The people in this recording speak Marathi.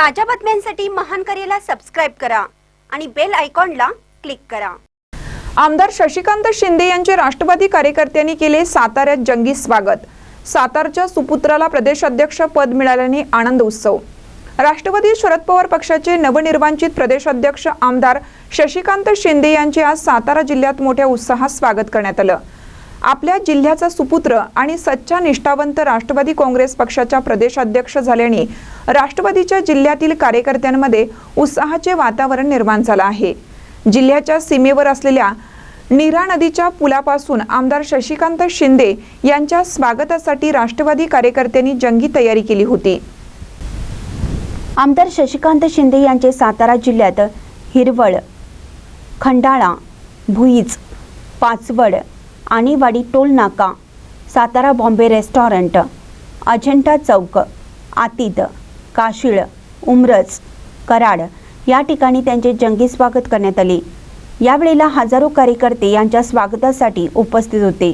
ताज्या बातम्यांसाठी महान करेला सबस्क्राईब करा आणि बेल आयकॉनला क्लिक करा. आमदार शशिकांत शिंदे यांचे राष्ट्रवादी कार्यकर्त्यांनी केले साताऱ्यात जंगी स्वागत. सातारच्या सुपुत्राला प्रदेशाध्यक्ष पद मिळाल्याने आनंद उत्सव. राष्ट्रवादी शरद पवार पक्षाचे नवनिर्वाचित प्रदेशाध्यक्ष आमदार शशिकांत शिंदे यांचे आज सातारा जिल्ह्यात मोठ्या उत्साहात स्वागत करण्यात आलं. आपल्या जिल्ह्याचा सुपुत्र आणि सच्चा निष्ठावंत राष्ट्रवादी काँग्रेस पक्षाच्या प्रदेशाध्यक्ष झाल्याने राष्ट्रवादीच्या जिल्ह्यातील कार्यकर्त्यांमध्ये उत्साहाचे वातावरण निर्माण झालं आहे. जिल्ह्याच्या सीमेवर असलेल्या नीरा नदीच्या पुलापासून आमदार शशिकांत शिंदे यांच्या स्वागतासाठी राष्ट्रवादी कार्यकर्त्यांनी जंगी तयारी केली होती. आमदार शशिकांत शिंदे यांचे सातारा जिल्ह्यात हिरवळ खंडाळा भुईज पाचवड आणीवाडी टोल नाका. Satara Bombay restaurant. अजंठा चौक. आतीत काशिळ. उमरज. कराड. या ठिकाणी त्यांचे जंगी स्वागत करण्यात आले. यावेळेला हजारो कार्यकर्ते यांच्या स्वागतासाठी उपस्थित होते.